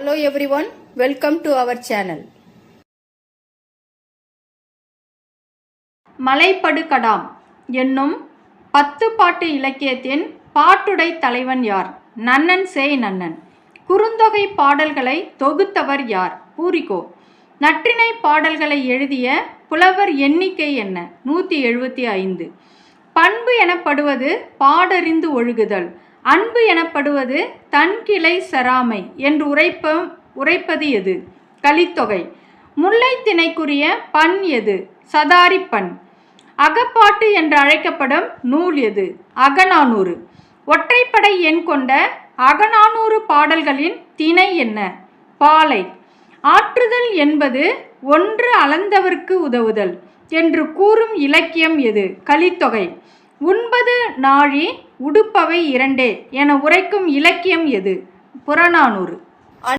Hello everyone, welcome to our channel. மலைப்படுகடாம் என்னும் பத்து பாட்டு இலக்கியத்தின் பாட்டுடை தலைவன் யார்? நன்னன் சேய் நன்னன். குறுந்தொகை பாடல்களை தொகுத்தவர் யார்? பூரிகோ. நற்றிணை பாடல்களை எழுதிய புலவர் எண்ணிக்கை என்ன? நூற்றி எழுபத்தி ஐந்து. பண்பு எனப்படுவது பாடறிந்து ஒழுகுதல். அன்பு எனப்படுவது தன்கிளை சராமை என்று உரைப்ப உரைப்பது எது? கலித்தொகை. முல்லை திணைக்குரிய பண் எது? சதாரி பண். அகப்பாட்டு என்று அழைக்கப்படும் நூல் எது? அகநானூறு. ஒற்றைப்படை எண் கொண்ட அகநானூறு பாடல்களின் திணை என்ன? பாலை. ஆற்றுதல் என்பது ஒன்று அளந்தவர்க்கு உதவுதல் என்று கூறும் இலக்கியம் எது? கலித்தொகை. உண்பது நாழி உடுப்பவை இரண்டே என உரைக்கும் இலக்கியம் எது? புறநானூறு.